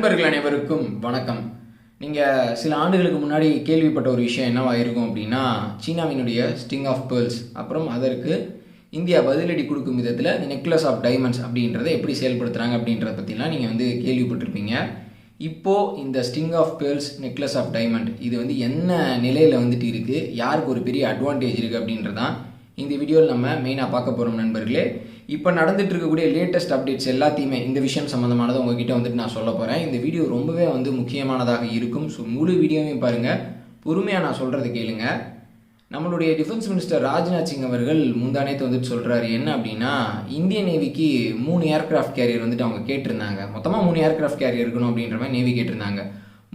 நண்பர்கள் அனைவருக்கும் வணக்கம். நீங்கள் சில ஆண்டுகளுக்கு முன்னாடி கேள்விப்பட்ட ஒரு விஷயம் என்னவா இருக்கும் அப்படின்னா சீனாவினுடைய ஸ்டிங் ஆஃப் பேர்ல்ஸ் அப்புறம் அதற்கு இந்தியா பதிலடி கொடுக்கும் விதத்தில் இந்த நெக்லஸ் ஆஃப் டைமண்ட்ஸ் அப்படின்றத எப்படி செயல்படுத்துகிறாங்க அப்படின்றத பற்றிலாம் நீங்கள் வந்து கேள்விப்பட்டிருப்பீங்க. இப்போது இந்த string of pearls necklace of diamond இது வந்து என்ன நிலையில் வந்துட்டு இருக்குது யாருக்கு ஒரு பெரிய அட்வான்டேஜ் இருக்குது அப்படின்றதான் இந்த வீடியோவில் நம்ம மெயினாக பார்க்க போகிறோம் நண்பர்களே. இப்போ நடந்துட்டு இருக்கக்கூடிய லேட்டஸ்ட் அப்டேட்ஸ் எல்லாத்தையுமே இந்த விஷயம் சம்மந்தமானதை உங்ககிட்ட வந்துட்டு நான் சொல்ல போகிறேன் இந்த வீடியோ ரொம்பவே வந்து முக்கியமானதாக இருக்கும். ஸோ முழு வீடியோவையும் பாருங்கள் பொறுமையாக நான் சொல்கிறத கேளுங்க. நம்மளுடைய டிஃபென்ஸ் மினிஸ்டர் ராஜ்நாத் சிங் அவர்கள் முந்தானேத்து வந்துட்டு சொல்கிறாரு என்ன அப்படின்னா இந்திய நேவிக்கு மூணு ஏர்கிராஃப்ட் கேரியர் வந்துட்டு அவங்க கேட்டிருந்தாங்க. மொத்தமாக மூணு ஏர்கிராஃப்ட் கேரியர் இருக்கணும் அப்படின்ற மாதிரி நேவி கேட்டிருந்தாங்க.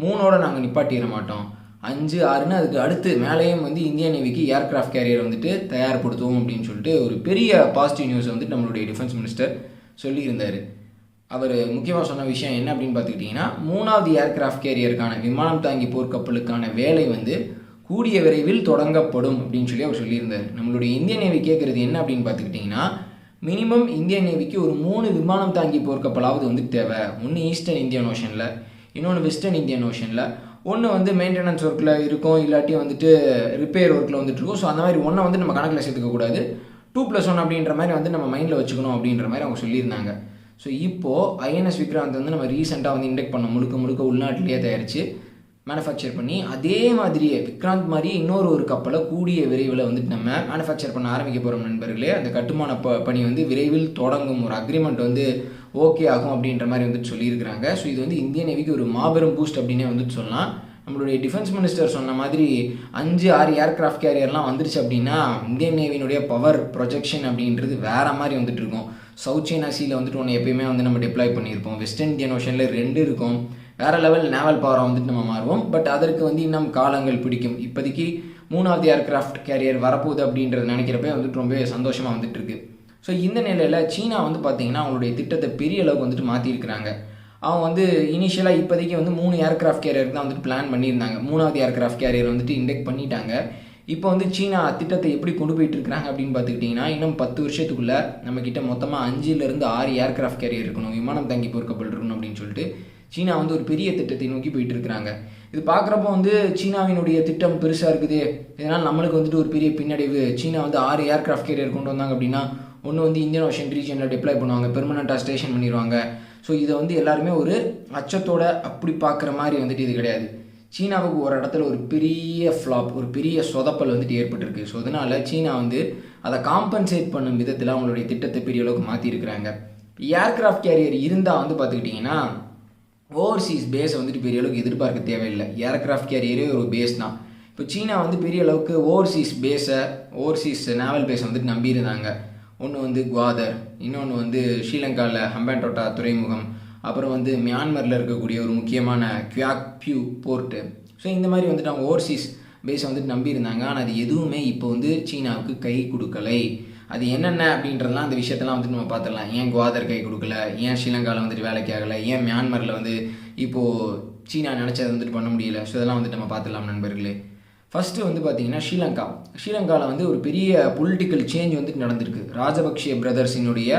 மூணோட நாங்கள் நிப்பாட்டிட மாட்டோம். அஞ்சு ஆறுன்னு அதுக்கு அடுத்து மேலேயும் வந்து இந்திய நேவிக்கு ஏர்கிராஃப்ட் கேரியர் வந்துட்டு தயார்படுத்துவோம் அப்படின்னு சொல்லிட்டு ஒரு பெரிய பாசிட்டிவ் நியூஸ் வந்துட்டு நம்மளுடைய டிஃபென்ஸ் மினிஸ்டர் சொல்லியிருந்தார். அவர் முக்கியமாக சொன்ன விஷயம் என்ன அப்படின்னு பார்த்துக்கிட்டிங்கன்னா மூணாவது ஏர்கிராஃப்ட் கேரியருக்கான விமானம் தாங்கி போர்க்கப்பலுக்கான வேலை வந்து கூடிய விரைவில் தொடங்கப்படும் அப்படின்னு சொல்லி அவர் சொல்லியிருந்தார். நம்மளுடைய இந்திய நேவி கேட்குறது என்ன அப்படின்னு பார்த்துக்கிட்டிங்கன்னா மினிமம் இந்திய நேவிக்கு ஒரு மூணு விமானம் தாங்கி போர்க்கப்பலாவது வந்து தேவை. ஒன்று ஈஸ்டர்ன் இந்தியன் ஓஷனில் இன்னொன்று வெஸ்டர்ன் இந்தியன் ஓஷனில் ஒன்று வந்து மெயின்டெனன்ஸ் ஒர்க்கில் இருக்கும் இல்லாட்டி வந்துட்டு ரிப்பேர் ஒர்க்கில் வந்துட்டு இருக்கும். ஸோ அந்த மாதிரி ஒன்றை வந்து நம்ம கணக்கில் சேர்த்துக்க கூடாது. டூ ப்ளஸ் ஒன் அப்படின்ற மாதிரி வந்து நம்ம மைண்டில் வச்சுக்கணும் அப்படின்ற மாதிரி அவங்க சொல்லியிருந்தாங்க. ஸோ இப்போது ஐஎன்எஸ் விக்ராந்த் வந்து நம்ம ரீசெண்டாக வந்து இண்டெக்ட் பண்ண முழுக்க முழுக்க உள்நாட்டிலேயே தயாரித்து மேனுஃபேக்சர் பண்ணி அதே மாதிரியே விக்ராந்த் மாதிரி இன்னொரு ஒரு கப்பலை கூடிய விரைவில் வந்துட்டு நம்ம மேனுஃபேக்சர் பண்ண ஆரம்பிக்க போகிறோம் நண்பர்களே. அந்த கட்டுமான ப பணி வந்து விரைவில் தொடங்கும். ஒரு அக்ரிமெண்ட் வந்து ஓகே ஆகும் அப்படின்ற மாதிரி வந்துட்டு சொல்லியிருக்கிறாங்க. ஸோ இது வந்து இந்திய நேவிக்கு ஒரு மாபெரும் பூஸ்ட் அப்படின்னே வந்துட்டு சொல்லலாம். நம்மளுடைய டிஃபென்ஸ் மினிஸ்டர் சொன்ன மாதிரி அஞ்சு ஆறு ஏர்கிராஃப்ட் கேரியர்லாம் வந்துருச்சு அப்படின்னா இந்தியன் நேவியினுடைய பவர் ப்ரொஜெக்ஷன் அப்படின்றது வேற மாதிரி வந்துட்டு இருக்கும். சவுத் சைனா சீல வந்துட்டு ஒன்று எப்பயுமே வந்து நம்ம டிப்ளாய் பண்ணியிருப்போம். வெஸ்டர்ன் இந்தியன் ஓஷனில் ரெண்டு இருக்கும். வேறு லெவல் நேவல் பவராக வந்துட்டு நம்ம மாறுவோம். பட் அதற்கு வந்து இன்னும் காலங்கள் பிடிக்கும். இப்போதைக்கு மூணாவது ஏர்க்ராஃப்ட் கேரியர் வரப்போகுது அப்படின்றத நினைக்கிறப்ப வந்துட்டு ரொம்பவே சந்தோஷமாக வந்துட்டு இருக்கு ஸோ இந்த நிலையில் சீனா வந்து பார்த்தீங்கன்னா அவங்களுடைய திட்டத்தை பெரிய அளவுக்கு வந்துட்டு மாற்றிருக்கிறாங்க அவங்க வந்து இனிஷியலாக இப்போதைக்கு வந்து மூணு ஏர்க்ராஃப்ட் கேரியருக்கு தான் வந்துட்டு பிளான் பண்ணியிருந்தாங்க. மூணாவது ஏர்க்ராஃப்ட் கேரியர் வந்துட்டு இண்டெக்ட் பண்ணிட்டாங்க. இப்போ வந்து சீனா திட்டத்தை எப்படி கொண்டு போயிட்டு இருக்கிறாங்க அப்படின்னு பார்த்துக்கிட்டிங்கன்னா இன்னும் பத்து வருஷத்துக்குள்ளே நம்மக்கிட்ட மொத்தமாக அஞ்சுலேருந்து ஆறு ஏர்க்ராஃப்ட் கேரியர் இருக்கணும். விமானம் தங்கி பொறுக்கப்பல் இருக்கணும் அப்படின்னு சொல்லிட்டு சீனா வந்து ஒரு பெரிய திட்டத்தை நோக்கி போயிட்டு இருக்கிறாங்க இது பார்க்குறப்போ வந்து சீனாவினுடைய திட்டம் பெருசாக இருக்குது. இதனால் நம்மளுக்கு வந்துட்டு ஒரு பெரிய பின்னடைவு. சீனா வந்து ஆறு ஏர்கிராஃப்ட் கேரியர் கொண்டு வந்தாங்க அப்படின்னா ஒன்று வந்து இந்தியன் ஓஷன் ரீஜனில் டிப்ளை பண்ணுவாங்க. பெர்மனண்ட்டாக ஸ்டேஷன் பண்ணிடுவாங்க. ஸோ இதை வந்து எல்லாருமே ஒரு அச்சத்தோட அப்படி பார்க்குற மாதிரி வந்துட்டு இது கிடையாது. சீனாவுக்கு ஒரு இடத்துல ஒரு பெரிய ஃப்ளாப் ஒரு பெரிய சொதப்பல் வந்துட்டு ஏற்பட்டிருக்கு. ஸோ அதனால் சீனா வந்து அதை காம்பன்சேட் பண்ணும் விதத்தில் அவங்களுடைய திட்டத்தை பெரிய அளவுக்கு மாற்றிருக்கிறாங்க ஏர்கிராஃப்ட் கேரியர் இருந்தால் வந்து பார்த்துக்கிட்டிங்கன்னா ஓவர்சீஸ் பேஸை வந்துட்டு பெரிய அளவுக்கு எதிர்பார்க்க தேவையில்லை. ஏர்க்ராஃப்ட் கேரியரே ஒரு பேஸ் தான். இப்போ சீனா வந்து பெரிய அளவுக்கு ஓவர்சீஸ் பேஸை ஓவர்சீஸ் நேவல் பேஸை வந்துட்டு நம்பியிருந்தாங்க. ஒன்று வந்து குவாதர் இன்னொன்று வந்து ஸ்ரீலங்காவில் ஹம்பாண்டோட்டா துறைமுகம் அப்புறம் வந்து மியான்மரில் இருக்கக்கூடிய ஒரு முக்கியமான கியாக் பியூ போர்ட்டு ஸோ இந்த மாதிரி வந்துட்டு அவங்க ஓவர்சீஸ் பேஸை வந்துட்டு நம்பியிருந்தாங்க. ஆனால் அது எதுவுமே இப்போ வந்து சீனாவுக்கு கை கொடுக்கலை. அது என்னென்ன அப்படின்றதெல்லாம் அந்த விஷயத்தெல்லாம் வந்துட்டு நம்ம பார்த்துடலாம். ஏன் குவாதர் கை கொடுக்கல? ஏன் ஸ்ரீலங்காவில் வந்துட்டு வேலைக்கு ஆகலை? ஏன் மியான்மரில் வந்து இப்போது சீனா நினச்சதை வந்துட்டு பண்ண முடியல? ஸோ இதெல்லாம் வந்துட்டு நம்ம பார்த்துடலாம் நண்பர்களே. ஃபஸ்ட்டு வந்து பார்த்தீங்கன்னா ஸ்ரீலங்கா. ஸ்ரீலங்காவில் வந்து ஒரு பெரிய பொலிட்டிக்கல் சேஞ்ச் வந்துட்டு நடந்திருக்கு. ராஜபக்ஷே பிரதர்ஸினுடைய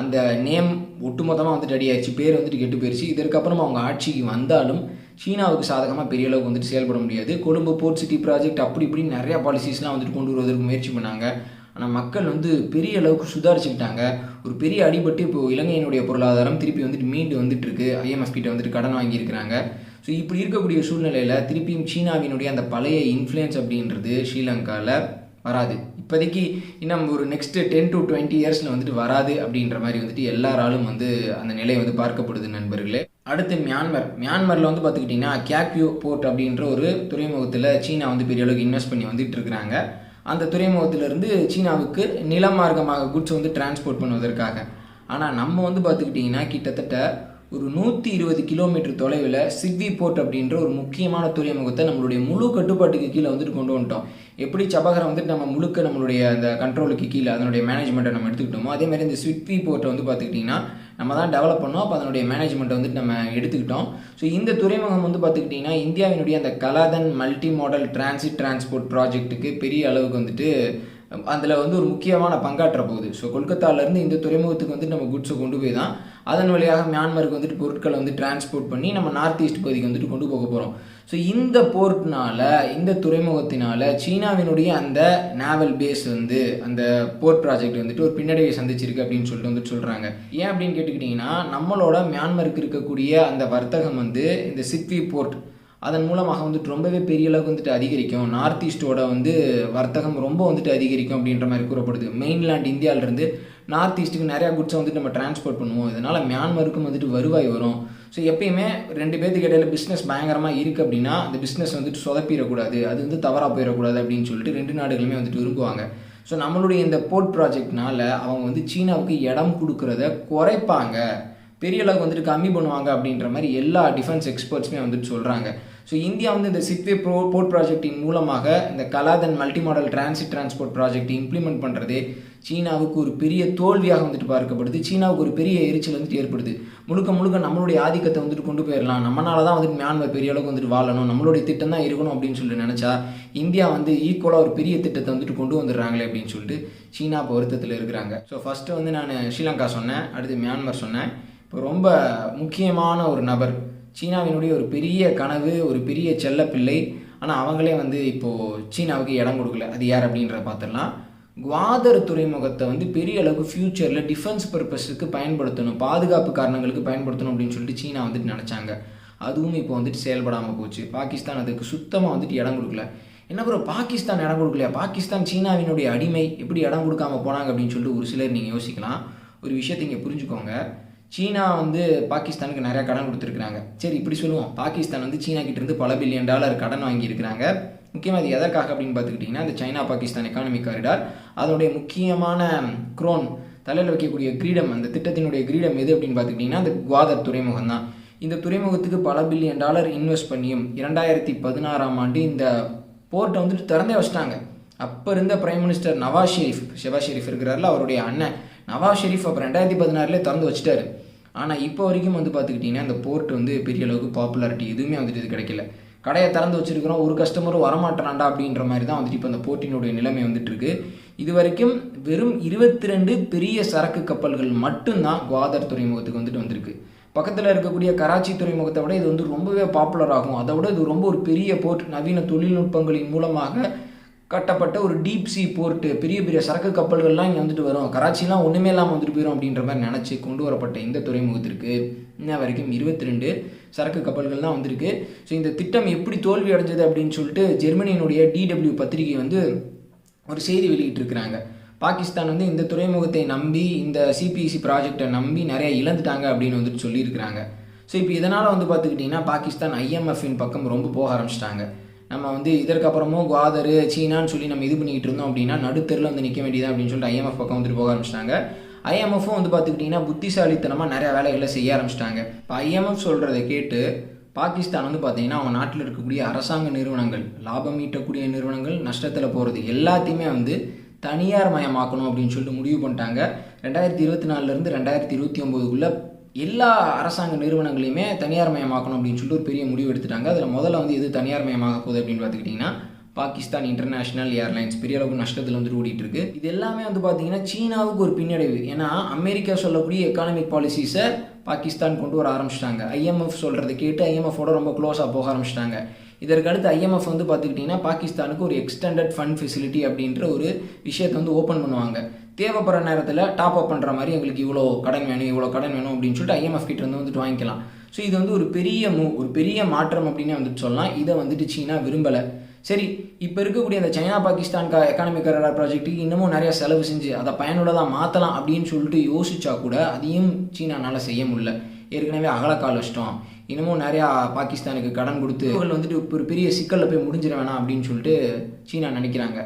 அந்த நேம் ஒட்டுமொத்தமாக வந்துட்டு ரெடி ஆயிடுச்சு. பேர் வந்துட்டு கெட்டு போயிடுச்சு இதற்கப்புறம் அவங்க ஆட்சிக்கு வந்தாலும் சீனாவுக்கு சாதகமாக பெரிய அளவுக்கு வந்துட்டு செயல்பட முடியாது. கொழும்பு போர்ட் சிட்டி ப்ராஜெக்ட் அப்படி இப்படி நிறையா பாலிசிஸ்லாம் வந்துட்டு கொண்டு வருவதற்கு முயற்சி பண்ணாங்க. ஆனால் மக்கள் வந்து பெரிய அளவுக்கு சுதாரிச்சுக்கிட்டாங்க. ஒரு பெரிய அடிபட்டு இப்போது இலங்கையினுடைய பொருளாதாரம் திருப்பி வந்துட்டு மீண்டு வந்துட்டு இருக்கு ஐஎம்எஃப் கிட்ட வந்துட்டு கடன் வாங்கியிருக்கிறாங்க. ஸோ இப்படி இருக்கக்கூடிய சூழ்நிலையில் திருப்பியும் சீனாவினுடைய அந்த பழைய இன்ஃப்ளூயன்ஸ் அப்படின்றது ஸ்ரீலங்காவில் வராது. இப்போதைக்கு இன்னும் ஒரு நெக்ஸ்ட் டென் டு டுவெண்ட்டி இயர்ஸில் வந்துட்டு வராது அப்படின்ற மாதிரி வந்துட்டு எல்லாராலும் வந்து அந்த நிலை வந்து பார்க்கப்படுது நண்பர்களே. அடுத்து மியான்மர். மியான்மரில் வந்து பார்த்துக்கிட்டிங்கன்னா கேக்யூ போர்ட் அப்படின்ற ஒரு துறைமுகத்தில் சீனா வந்து பெரிய அளவுக்கு இன்வெஸ்ட் பண்ணி வந்துட்டு இருக்கிறாங்க அந்த துறைமுகத்திலிருந்து சீனாவுக்கு நிலமார்க்கமாக குட்ஸ் வந்து டிரான்ஸ்போர்ட் பண்ணுவதற்காக. ஆனால் நம்ம வந்து பார்த்துக்கிட்டிங்கன்னா கிட்டத்தட்ட ஒரு நூற்றி இருபது கிலோமீட்டர் தொலைவில் சிவ்வி போர்ட் அப்படின்ற ஒரு முக்கியமான துறைமுகத்தை நம்மளுடைய முழு கட்டுப்பாட்டுக்கு கீழே வந்துட்டு கொண்டு வந்துட்டோம். எப்படி சபகரம் வந்துட்டு நம்ம முழுக்க நம்மளுடைய அந்த கண்ட்ரோலுக்கு கீழே அதனுடைய மேனேஜ்மெண்ட்டை நம்ம எடுத்துக்கிட்டோமோ அதே மாதிரி இந்த ஸ்விட்வி போர்ட்டை வந்து பார்த்துக்கிட்டிங்கன்னா நம்ம தான் டெவலப் பண்ணோம். அப்போ அதனுடைய மேனேஜ்மெண்ட்டை வந்துட்டு நம்ம எடுத்துக்கிட்டோம். ஸோ இந்த துறைமுகம் வந்து பார்த்துக்கிட்டிங்கன்னா இந்தியாவினுடைய அந்த Kaladan multi modal transit transport ப்ராஜெக்ட்டுக்கு பெரிய அளவுக்கு வந்துட்டு அதில் வந்து ஒரு முக்கியமான பங்காற்ற போகுது. ஸோ கொல்கத்தாலேருந்து இந்த துறைமுகத்துக்கு வந்துட்டு நம்ம குட்ஸை கொண்டு போய் தான் அதன் வழியாக மியான்மருக்கு வந்துட்டு பொருட்களை வந்து டிரான்ஸ்போர்ட் பண்ணி நம்ம நார்த் ஈஸ்ட் பகுதிக்கு வந்துட்டு கொண்டு போக போகிறோம் ஸோ இந்த போர்ட்னால இந்த துறைமுகத்தினால சீனாவினுடைய அந்த நேவல் பேஸ் வந்து அந்த போர்ட் ப்ராஜெக்ட் வந்துட்டு ஒரு பின்னடைவை சந்திச்சிருக்கு அப்படின்னு சொல்லிட்டு வந்துட்டு சொல்கிறாங்க ஏன் அப்படின்னு கேட்டுக்கிட்டிங்கன்னா நம்மளோட மியான்மருக்கு இருக்கக்கூடிய அந்த வர்த்தகம் வந்து இந்த சித்வி போர்ட் அதன் மூலமாக வந்துட்டு ரொம்பவே பெரிய அளவுக்கு வந்துட்டு அதிகரிக்கும். நார்த் ஈஸ்ட்டோட வந்து வர்த்தகம் ரொம்ப வந்துட்டு அதிகரிக்கும் அப்படின்ற மாதிரி கூறப்படுது. மெயின்லேண்ட் இந்தியாவிலேருந்து நார்த் ஈஸ்ட்டுக்கு நிறையா குட்ஸை வந்துட்டு நம்ம டிரான்ஸ்போர்ட் பண்ணுவோம். இதனால் மியான்மருக்கும் வந்துட்டு வருவாய் வரும். ஸோ எப்பயுமே ரெண்டு பேர்த்துக்கு இடையில பிஸ்னஸ் பயங்கரமாக இருக்குது அப்படின்னா அந்த பிஸ்னஸ் வந்துட்டு சொதப்பிடக்கூடாது. அது வந்து தவறாக போயிடக்கூடாது அப்படின்னு சொல்லிட்டு ரெண்டு நாடுகளுமே வந்துட்டு விரும்புவாங்க. ஸோ நம்மளுடைய இந்த போர்ட் ப்ராஜெக்ட்னால அவங்க வந்து சீனாவுக்கு இடம் கொடுக்குறத குறைப்பாங்க. பெரிய அளவுக்கு வந்துட்டு கம்மி பண்ணுவாங்க அப்படின்ற மாதிரி எல்லா டிஃபென்ஸ் எக்ஸ்பர்ட்ஸுமே வந்துட்டு சொல்கிறாங்க ஸோ இந்தியா வந்து இந்த சிட்வே ப்ரோ போர்ட் ப்ராஜெக்டின் மூலமாக இந்த Kaladan multi modal transit transport project implement பண்ணுறது சீனாவுக்கு ஒரு பெரிய தோல்வியாக வந்துட்டு பார்க்கப்படுது. சீனாவுக்கு ஒரு பெரிய எரிச்சல் வந்துட்டு ஏற்படுது. முழுக்க முழுக்க நம்மளுடைய ஆதிக்கத்தை வந்துட்டு கொண்டு போயிடலாம் நம்மளால தான் வந்துட்டு மியான்மர் பெரிய அளவுக்கு வந்துட்டு வாழணும். நம்மளுடைய திட்டம் தான் இருக்கணும் அப்படின்னு சொல்லிட்டு நினச்சா இந்தியா வந்து ஈக்குவலாக ஒரு பெரிய திட்டத்தை வந்துட்டு கொண்டு வந்துடுறாங்களே அப்படின்னு சொல்லிட்டு சீனா இப்போ வருத்தத்தில் இருக்கிறாங்க. ஸோ ஃபஸ்ட்டு வந்து நான் ஸ்ரீலங்கா சொன்னேன். அடுத்து மியான்மர் சொன்னேன். இப்போ ரொம்ப முக்கியமான ஒரு நபர் சீனாவினுடைய ஒரு பெரிய கனவு ஒரு பெரிய செல்ல பிள்ளை ஆனால் அவங்களே வந்து இப்போது சீனாவுக்கு இடம் கொடுக்கல. அது யார் அப்படின்றத பார்த்துடலாம் குவாதர் துறைமுகத்தை வந்து பெரிய அளவுக்கு ஃப்யூச்சரில் டிஃபென்ஸ் பர்பஸுக்கு பயன்படுத்தணும் பாதுகாப்பு காரணங்களுக்கு பயன்படுத்தணும் அப்படின்னு சொல்லிட்டு சீனா வந்துட்டு நினச்சாங்க. அதுவும் இப்போ வந்துட்டு செயல்படாமல் போச்சு. பாகிஸ்தான் அதுக்கு சுத்தமாக வந்துட்டு இடம் கொடுக்கல. என்ன ப்ரோ பாகிஸ்தான் இடம் கொடுக்கலையா? பாகிஸ்தான் சீனாவினுடைய அடிமை எப்படி இடம் கொடுக்காம போனாங்க அப்படின்னு சொல்லிட்டு ஒரு சிலர் நீங்கள் யோசிக்கலாம். ஒரு விஷயத்தை இங்கே புரிஞ்சுக்கோங்க. சீனா வந்து பாகிஸ்தானுக்கு நிறையா கடன் கொடுத்துருக்குறாங்க. சரி இப்படி சொல்லுவோம். பாகிஸ்தான் வந்து சீனா கிட்டேருந்து பல பில்லியன் டாலர் கடன் வாங்கியிருக்கிறாங்க. முக்கியமாக அது எதற்காக அப்படின்னு பார்த்துக்கிட்டிங்கன்னா இந்த சைனா பாகிஸ்தான் எக்கானமிக் காரிடார் அதனுடைய முக்கியமான குரோன் தலையில் வைக்கக்கூடிய கிரீடம் அந்த திட்டத்தினுடைய கிரீடம் எது அப்படின்னு பார்த்துக்கிட்டிங்கன்னா அந்த குவாதர் துறைமுகம் தான். இந்த துறைமுகத்துக்கு பல பில்லியன் டாலர் இன்வெஸ்ட் பண்ணியும் இரண்டாயிரத்தி பதினாறாம் ஆண்டு இந்த போர்ட்டை வந்துட்டு திறந்தே வச்சிட்டாங்க. அப்போ இருந்த பிரைம் மினிஸ்டர் நவாஸ் ஷெரீஃப் ஷெபா ஷெரீஃப் இருக்கிறாரில் அவருடைய அண்ணன். நவாஸ் ஷெரீஃப் அப்போ ரெண்டாயிரத்தி பதினாறுலேயே திறந்து வச்சுட்டாரு. ஆனால் இப்போ வரைக்கும் வந்து பார்த்துக்கிட்டிங்கன்னா அந்த போர்ட் வந்து பெரிய அளவுக்கு பாப்புலாரிட்டி எதுவுமே வந்துட்டு இது கிடைக்கல. கடையை திறந்து வச்சிருக்கிறோம் ஒரு கஸ்டமரும் வரமாட்டான்டா அப்படின்ற மாதிரி தான் வந்துட்டு இப்போ அந்த போர்ட்டினுடைய நிலைமை வந்துட்டுருக்கு. இது வரைக்கும் வெறும் இருபத்தி ரெண்டு பெரிய சரக்கு கப்பல்கள் மட்டும்தான் குவாதர் துறைமுகத்துக்கு வந்துட்டு வந்திருக்கு. பக்கத்தில் இருக்கக்கூடிய கராச்சி துறைமுகத்தை விட இது வந்து ரொம்பவே பாப்புலர் ஆகும். அதை விட இது ரொம்ப ஒரு பெரிய போர்ட். நவீன தொழில்நுட்பங்களின் மூலமாக கட்டப்பட்ட ஒரு டீப் சி போர்ட்டு பெரிய பெரிய சரக்கு கப்பல்கள்லாம் இங்கே வந்துட்டு வரும். கராச்சிலாம் ஒன்றுமே இல்லாமல் வந்துட்டு போயிடும் அப்படின்ற மாதிரி நினச்சி கொண்டு வரப்பட்ட இந்த துறைமுகத்திற்கு இன்ன வரைக்கும் இருபத்தி ரெண்டு சரக்கு கப்பல்கள் தான் வந்திருக்கு. ஸோ இந்த திட்டம் எப்படி தோல்வி அடைஞ்சது அப்படின்னு சொல்லிட்டு ஜெர்மனியினுடைய டிடபிள்யூ பத்திரிகை வந்து ஒரு செய்தி வெளியிட்டிருக்கிறாங்க. பாகிஸ்தான் வந்து இந்த துறைமுகத்தை நம்பி இந்த சிபிஎஸ்சி ப்ராஜெக்டை நம்பி நிறைய இழந்துட்டாங்க அப்படின்னு வந்துட்டு சொல்லியிருக்கிறாங்க. ஸோ இப்போ இதனால் வந்து பார்த்துக்கிட்டிங்கன்னா பாகிஸ்தான் ஐஎம்எஃபின் பக்கம் ரொம்ப போக ஆரம்பிச்சிட்டாங்க. நம்ம வந்து இதற்கப்புறமும் குவாதரு சீனான்னு சொல்லி நம்ம இது பண்ணிக்கிட்டு இருந்தோம் அப்படின்னா நடுத்தரில் வந்து நிற்க வேண்டியது அப்படின்னு சொல்லிட்டு ஐஎம்எஃப் பக்கம் வந்துட்டு போக ஆரம்பிச்சிட்டாங்க. ஐஎம்எஃப்பும் வந்து பார்த்துக்கிட்டிங்கன்னா புத்திசாலித்தனமாக நிறைய வேலைகளை செய்ய ஆரம்பிச்சிட்டாங்க. இப்போ ஐஎம்எஃப் சொல்கிறத கேட்டு பாகிஸ்தான் வந்து பார்த்தீங்கன்னா அவங்க நாட்டில் இருக்கக்கூடிய அரசாங்க நிறுவனங்கள் லாபம் ஈட்டக்கூடிய நிறுவனங்கள் நஷ்டத்தில் போகிறது எல்லாத்தையுமே வந்து தனியார் மயமாக்கணும் அப்படின்னு சொல்லிட்டு முடிவு பண்ணிட்டாங்க. ரெண்டாயிரத்தி இருபத்தி நாலுலேருந்து ரெண்டாயிரத்தி இருபத்தி ஒம்போதுக்குள்ளே எல்லா அரசாங்க நிறுவனங்களையுமே தனியார் மயமாக்கணும் அப்படின்னு சொல்லிட்டு ஒரு பெரிய முடிவு எடுத்துட்டாங்க. அதில் முதல்ல வந்து எது தனியார் மயமாக போகுது அப்படின்னு பார்த்துக்கிட்டிங்கன்னா பாகிஸ்தான் இன்டர்நேஷனல் ஏர்லைன்ஸ் பெரிய அளவுக்கு நஷ்டத்தில் வந்து ஓடிட்டு இருக்கு. இது எல்லாமே வந்து பார்த்தீங்கன்னா சீனாவுக்கு ஒரு பின்னடைவு. ஏன்னா அமெரிக்கா சொல்லக்கூடிய எக்கானமிக் பாலிசிஸை பாகிஸ்தான் கொண்டு வர ஆரம்பிச்சிட்டாங்க. ஐஎம்எஃப் சொல்கிறத கேட்டு ஐஎம்எஃபோட ரொம்ப க்ளோஸாக போக ஆரம்பிச்சிட்டாங்க. இதற்கு அடுத்து ஐஎம்எஃப் வந்து பார்த்துக்கிட்டிங்கன்னா பாகிஸ்தானுக்கு ஒரு எக்ஸ்டெண்டட் ஃபண்ட் ஃபெசிலிட்டி அப்படின்ற ஒரு விஷயத்தை வந்து ஓப்பன் பண்ணுவாங்க. தேவைப்படுற நேரத்தில் டாப் அப் பண்ணுற மாதிரி எங்களுக்கு இவ்வளோ கடன் வேணும் இவ்வளோ கடன் வேணும் அப்படின்னு சொல்லிட்டு ஐஎம்எஃப் கிட்டேருந்து வந்துட்டு வாங்கிக்கலாம். ஸோ இது வந்து ஒரு பெரிய மூ ஒரு பெரிய மாற்றம் அப்படின்னு வந்துட்டு சொல்லலாம். இதை வந்துட்டு சீனா விரும்பலை. சரி இப்போ இருக்கக்கூடிய அந்த சைனா பாகிஸ்தான் கா எக்கானமிக் கரடார் ப்ராஜெக்ட்டுக்கு இன்னமும் நிறைய செலவு செஞ்சு அதை பயனுள்ளதாக மாற்றலாம் அப்படின்னு சொல்லிட்டு யோசிச்சா கூட அதையும் சீனானால் செய்ய முடியல. ஏற்கனவே அகலக்கால் வச்சிட்டோம். இன்னமும் நிறையா பாகிஸ்தானுக்கு கடன் கொடுத்து இவர்கள் வந்துட்டு இப்போ ஒரு பெரிய சிக்கலில் போய் முடிஞ்சிட வேணாம் அப்படின்னு சொல்லிட்டு சீனா நினைக்கிறாங்க.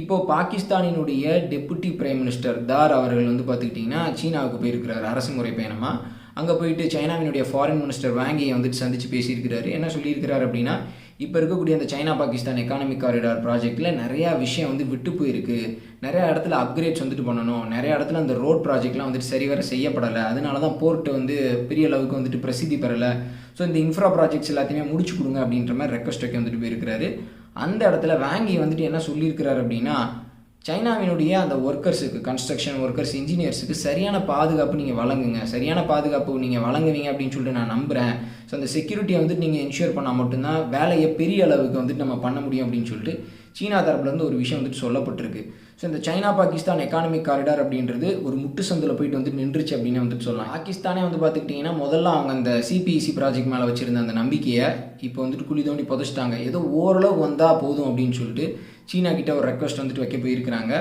இப்போது பாகிஸ்தானினுடைய டெப்புட்டி பிரைம் மினிஸ்டர் தார் அவர்கள் வந்து பார்த்துக்கிட்டிங்கன்னா சீனாவுக்கு போயிருக்கிறார் அரசு முறை பயணமாக அங்கே போயிட்டு சைனாவினுடைய ஃபாரின் மினிஸ்டர் வாங்கியை வந்துட்டு சந்தித்து பேசியிருக்கிறாரு. என்ன சொல்லியிருக்கிறார் அப்படின்னா இப்போ இருக்கக்கூடிய அந்த சைனா பாகிஸ்தான் எக்கானமிக் காரிடார் ப்ராஜெக்ட்டில் நிறையா விஷயம் வந்து விட்டு போயிருக்கு. நிறையா இடத்துல அப்கிரேட்ஸ் வந்துட்டு பண்ணணும். நிறையா இடத்துல அந்த ரோட் ப்ராஜெக்ட்லாம் வந்துட்டு சரிவர செய்யப்படலை. அதனால தான் போர்ட்டு வந்து பெரிய அளவுக்கு வந்துட்டு பிரசித்தி பெறலை. ஸோ இந்த இன்ஃப்ரா ப்ராஜெக்ட்ஸ் எல்லாத்தையுமே முடிச்சு கொடுங்க அப்படின்ற மாதிரி ரெக்வஸ்ட் வைக்க வந்துட்டு போயிருக்கிறாரு. அந்த இடத்துல வாங்கி வந்துட்டு என்ன சொல்லியிருக்கிறாரு அப்படின்னா சைனாவினுடைய அந்த ஒர்க்கர்ஸுக்கு கன்ஸ்ட்ரக்ஷன் ஒர்க்கர்ஸ் இன்ஜினியர்ஸுக்கு சரியான பாதுகாப்பு நீங்கள் வழங்குங்க. சரியான பாதுகாப்பு நீங்கள் வழங்குவீங்க அப்படின்னு சொல்லிட்டு நான் நம்புகிறேன் ஸோ அந்த செக்யூரிட்டியை வந்துட்டு நீங்கள் என்ஷூர் பண்ணால் மட்டும்தான் வேலையை பெரிய அளவுக்கு வந்துட்டு நம்ம பண்ண முடியும் அப்படின்னு சொல்லிட்டு சீனா தரப்புலேருந்து ஒரு விஷயம் வந்துட்டு சொல்லப்பட்டிருக்கு. ஸோ இந்த சைனா பாகிஸ்தான் எக்கானமிக் காரிடார் அப்படின்றது ஒரு முட்டு சந்தில் போயிட்டு வந்து நின்றுச்சு அப்படின்னு வந்துட்டு சொல்லலாம். பாகிஸ்தானே வந்து பார்த்துக்கிட்டிங்கன்னா முதல்ல அவங்க அந்த சிபிஇசி ப்ராஜெக்ட் மேலே வச்சுருந்த அந்த நம்பிக்கையை இப்போ வந்துட்டு குழி தோண்டி புதைச்சிட்டாங்க. ஏதோ ஓரளவு வந்தால் போதும் அப்படின்னு சொல்லிட்டு சீனா கிட்ட ஒரு ரெக்வஸ்ட் வந்துட்டு வைக்க போயிருக்கிறாங்க.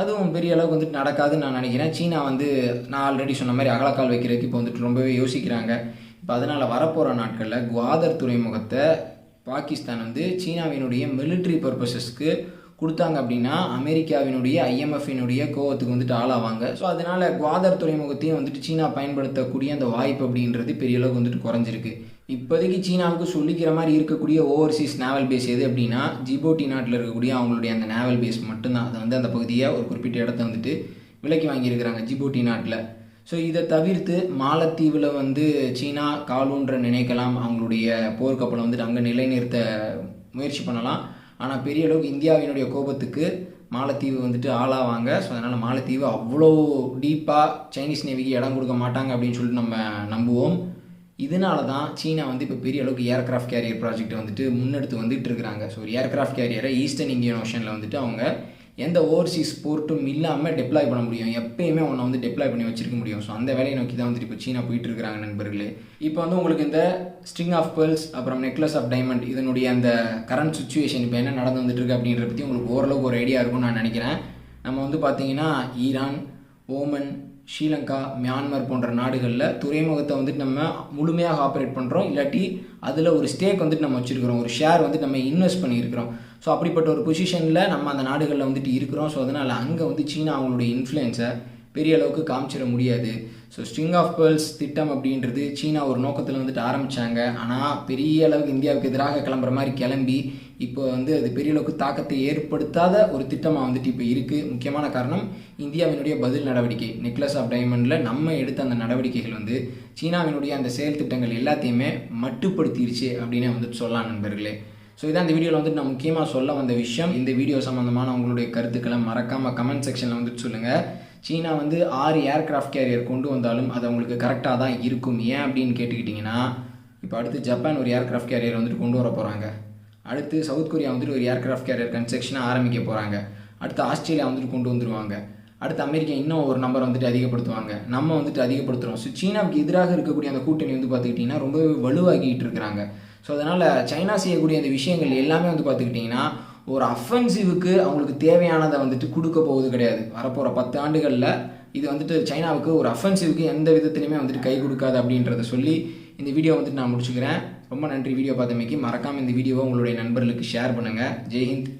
அதுவும் பெரிய அளவுக்கு வந்துட்டு நடக்காதுன்னு நான் நினைக்கிறேன். சீனா வந்து நான் ஆல்ரெடி சொன்ன மாதிரி அகலக்கால் வைக்கிறதுக்கு இப்போ வந்துட்டு ரொம்பவே யோசிக்கிறாங்க. இப்போ அதனால் வரப்போகிற நாட்களில் குவாதர் துறைமுகத்தை பாகிஸ்தான் வந்து சீனாவினுடைய மிலிட்ரி பர்பஸஸ்க்கு கொடுத்தாங்க அப்படின்னா அமெரிக்காவினுடைய ஐஎம்எஃபினுடைய கோவத்துக்கு வந்துட்டு ஆளாவாங்க. ஸோ அதனால் குவாதர் துறைமுகத்தையும் வந்துட்டு சீனா பயன்படுத்தக்கூடிய அந்த வாய்ப்பு அப்படின்றது பெரிய அளவுக்கு வந்துட்டு குறைஞ்சிருக்கு. இப்போதைக்கு சீனாவுக்கு சொல்லிக்கிற மாதிரி இருக்கக்கூடிய ஓவர்சீஸ் நேவல் பேஸ் எது அப்படின்னா ஜிபோட்டி நாட்டில் இருக்கக்கூடிய அவங்களுடைய அந்த நேவல் பேஸ் மட்டும்தான். அதை வந்து அந்த பகுதியை ஒரு குறிப்பிட்ட இடத்த வந்துட்டு விலக்கி வாங்கியிருக்கிறாங்க ஜிபோட்டி நாட்டில். ஸோ இதை தவிர்த்து மாலத்தீவில் வந்து சீனா காலூன்ற நினைக்கலாம். அவங்களுடைய போர்க்கப்பலை வந்துட்டு அங்கே நிலைநிறுத்த முயற்சி பண்ணலாம். ஆனால் பெரிய அளவுக்கு இந்தியாவினுடைய கோபத்துக்கு மாலத்தீவு வந்துட்டு ஆளாவாங்க. ஸோ அதனால் மாலத்தீவு அவ்வளோ டீப்பாக சைனீஸ் நேவிக்கு இடம் கொடுக்க மாட்டாங்க அப்படின்னு சொல்லிட்டு நம்ம நம்புவோம். இதனால தான் சீனா வந்து இப்போ பெரிய அளவுக்கு ஏர்கிராஃப்ட் கேரியர் ப்ராஜெக்ட் வந்துட்டு முன்னெடுத்து வந்துட்டு இருக்கிறாங்க. ஸோ ஒரு ஏர்கிராஃப்ட் கேரியரை ஈஸ்டர்ன் இந்தியன் ஓஷனில் வந்துட்டு அவங்க எந்த ஓவர்சீஸ் போர்ட்டும் இல்லாமல் டெப்ளாய் பண்ண முடியும். எப்பயுமே ஒன்றை வந்து டெப்ளாய் பண்ணி வச்சிருக்க முடியும். ஸோ அந்த வேலையை நோக்கி தான் வந்துட்டு இப்போ சீனா போயிட்டு இருக்காங்க நண்பர்களே. இப்போ வந்து உங்களுக்கு இந்த ஸ்ட்ரிங் ஆஃப் பேர்ல்ஸ் அப்புறம் நெக்லஸ் ஆஃப் டைமண்ட் இதனுடைய அந்த கரண்ட் சுச்சுவேஷன் இப்போ என்ன நடந்து வந்துட்டு இருக்கு அப்படின்றத பற்றி உங்களுக்கு ஓரளவுக்கு ஒரு ஐடியா இருக்கும்னு நான் நினைக்கிறேன். நம்ம வந்து பார்த்தீங்கன்னா ஈரான் ஓமன் ஸ்ரீலங்கா மியான்மர் போன்ற நாடுகளில் துறைமுகத்தை வந்துட்டு நம்ம முழுமையாக ஆப்ரேட் பண்ணுறோம் இல்லாட்டி அதில் ஒரு ஸ்டேக் வந்துட்டு நம்ம வச்சுருக்கிறோம். ஒரு ஷேர் வந்துட்டு நம்ம இன்வெஸ்ட் பண்ணியிருக்கிறோம். ஸோ அப்படிப்பட்ட ஒரு பொசிஷனில் நம்ம அந்த நாடுகளில் வந்துட்டு இருக்கிறோம். ஸோ அதனால் அங்கே வந்து சீனா அவங்களுடைய இன்ஃப்ளூயன்ஸை பெரிய அளவுக்கு காமிச்சிட முடியாது. ஸோ ஸ்ட்ரிங் ஆஃப் பேர்ல்ஸ் திட்டம் அப்படின்றது சீனா ஒரு நோக்கத்தில் வந்துட்டு ஆரம்பித்தாங்க ஆனால் பெரிய அளவுக்கு இந்தியாவுக்கு எதிராக கிளம்புற மாதிரி கிளம்பி இப்போ வந்து அது பெரிய அளவுக்கு தாக்கத்தை ஏற்படுத்தாத ஒரு திட்டமாக வந்துட்டு இப்போ இருக்குது முக்கியமான காரணம் இந்தியாவினுடைய பதில் நடவடிக்கை. நெக்லஸ் ஆஃப் டைமண்டில் நம்ம எடுத்த அந்த நடவடிக்கைகள் வந்து சீனாவினுடைய அந்த செயல் திட்டங்கள் எல்லாத்தையுமே மட்டுப்படுத்திடுச்சு அப்படின்னு வந்துட்டு சொல்லலாம் நண்பர்களே. ஸோ இதான் இந்த வீடியோவில் வந்துட்டு நான் முக்கியமாக சொல்ல வந்த விஷயம். இந்த வீடியோ சம்மந்தமான உங்களுடைய கருத்துக்களை மறக்காமல் கமெண்ட் செக்ஷனில் வந்துட்டு சொல்லுங்கள் சீனா வந்து ஆறு ஏர்கிராஃப்ட் கேரியர் கொண்டு வந்தாலும் அது அவங்களுக்கு கரெக்டாக தான் இருக்கும். ஏன் அப்படின்னு கேட்டுக்கிட்டிங்கன்னா இப்போ அடுத்து ஜப்பான் ஒரு ஏர்கிராஃப்ட் கேரியர் வந்துட்டு கொண்டு வர போகிறாங்க அடுத்து சவுத் கொரியா வந்துட்டு ஒரு ஏர்கிராஃப்ட் கேரியர் கன்ஸ்ட்ரக்ஷனை ஆரம்பிக்க போகிறாங்க அடுத்து ஆஸ்திரேலியா வந்துட்டு கொண்டு வந்துருவாங்க. அடுத்து அமெரிக்கா இன்னும் ஒரு நம்பர் வந்துட்டு அதிகப்படுத்துவாங்க. நம்ம வந்துட்டு அதிகப்படுத்துகிறோம் ஸோ சீனாவுக்கு எதிராக இருக்கக்கூடிய அந்த கூட்டணி வந்து பார்த்துக்கிட்டிங்கன்னா ரொம்பவே வலுவாகிட்டு இருக்கிறாங்க. ஸோ அதனால் சைனா செய்யக்கூடிய அந்த விஷயங்கள் எல்லாமே வந்து பார்த்துக்கிட்டிங்கன்னா ஒரு அஃபென்சிவுக்கு அவங்களுக்கு தேவையானதை வந்துட்டு கொடுக்க போவது கிடையாது. வரப்போகிற பத்து ஆண்டுகளில் இது வந்துட்டு சைனாவுக்கு ஒரு அஃபென்சிவ்க்கு எந்த விதத்துலையுமே வந்துட்டு கை கொடுக்காது அப்படின்றத சொல்லி இந்த வீடியோ வந்துட்டு நான் முடிச்சுக்கிறேன். ரொம்ப நன்றி. வீடியோ பார்த்தமைக்கு மறக்காமல் இந்த வீடியோவை உங்களுடைய நண்பர்களுக்கு ஷேர் பண்ணுங்கள் ஜெய்ஹிந்த்